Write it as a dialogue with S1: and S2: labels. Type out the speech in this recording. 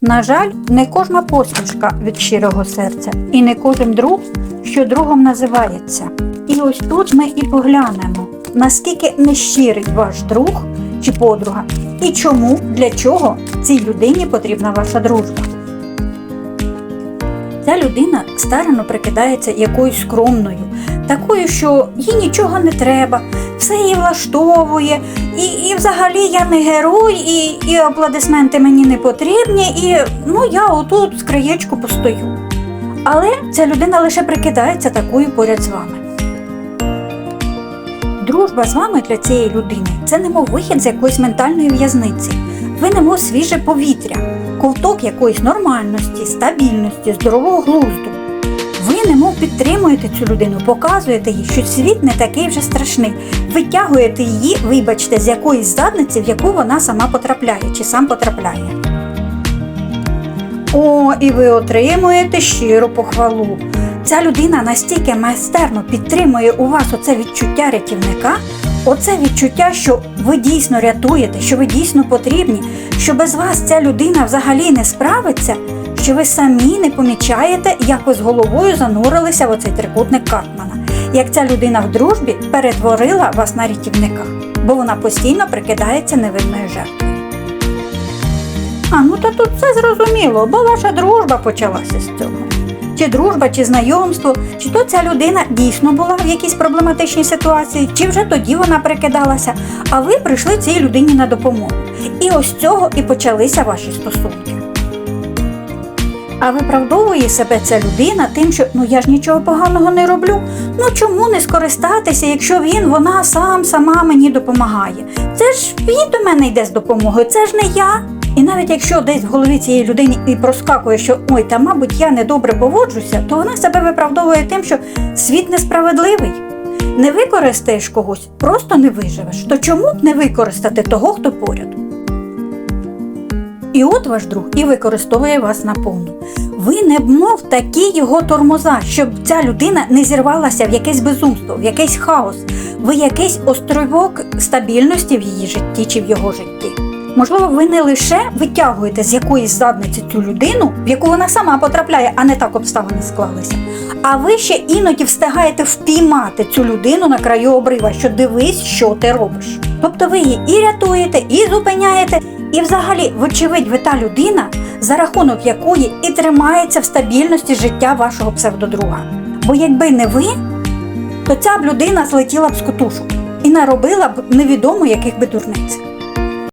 S1: На жаль, не кожна посмішка від щирого серця, і не кожен друг, що другом називається. І ось тут ми і поглянемо, наскільки нещирий ваш друг чи подруга, і чому, для чого цій людині потрібна ваша дружба. Ця людина старано прикидається якоюсь скромною, такою, що їй нічого не треба, все її влаштовує, і, і взагалі я не герой, і, і аплодисменти мені не потрібні, і ну я отут з краєчку постою. Але ця людина лише прикидається такою поряд з вами. Дружба з вами для цієї людини це немов вихід з якоїсь ментальної в'язниці. Ви немов свіже повітря, ковток якоїсь нормальності, стабільності, здорового глузду. Ви немов підтримуєте цю людину, показуєте їй, що світ не такий вже страшний. Витягуєте її, вибачте, з якоїсь задниці, в яку вона сама потрапляє чи сам потрапляє. О, і ви отримуєте щиру похвалу. Ця людина настільки майстерно підтримує у вас оце відчуття рятівника, оце відчуття, що ви дійсно рятуєте, що ви дійсно потрібні, що без вас ця людина взагалі не справиться, що ви самі не помічаєте, як ви з головою занурилися в оцей трикутник Карпмана. Як ця людина в дружбі перетворила вас на рятівника, бо вона постійно прикидається невинною жертвою. А ну то тут все зрозуміло, бо ваша дружба почалася з цього. Чи дружба, чи знайомство, чи то ця людина дійсно була в якійсь проблематичній ситуації, чи вже тоді вона прикидалася, а ви прийшли цій людині на допомогу. І ось цього і почалися ваші стосунки. А виправдовує себе ця людина тим, що ну я ж нічого поганого не роблю. Ну чому не скористатися, якщо він, вона сам, сама мені допомагає? Це ж він до мене йде з допомогою, це ж не я. І навіть якщо десь в голові цієї людини і проскакує, що ой, та мабуть я недобре поводжуся, то вона себе виправдовує тим, що світ несправедливий. Не використаєш когось, просто не виживеш. То чому б не використати того, хто поряд? І от ваш друг і використовує вас наповну. Ви не мов такі його тормоза, щоб ця людина не зірвалася в якесь безумство, в якийсь хаос, ви якийсь островок стабільності в її житті чи в його житті. Можливо, ви не лише витягуєте з якоїсь задниці цю людину, в яку вона сама потрапляє, а не так обставини склалися. А ви ще іноді встигаєте впіймати цю людину на краю обрива, що дивись, що ти робиш. Тобто ви її і рятуєте, і зупиняєте, і взагалі, вочевидь, ви та людина, за рахунок якої і тримається в стабільності життя вашого псевдодруга. Бо якби не ви, то ця б людина злетіла б з котушок і наробила б невідомо яких би дурниць.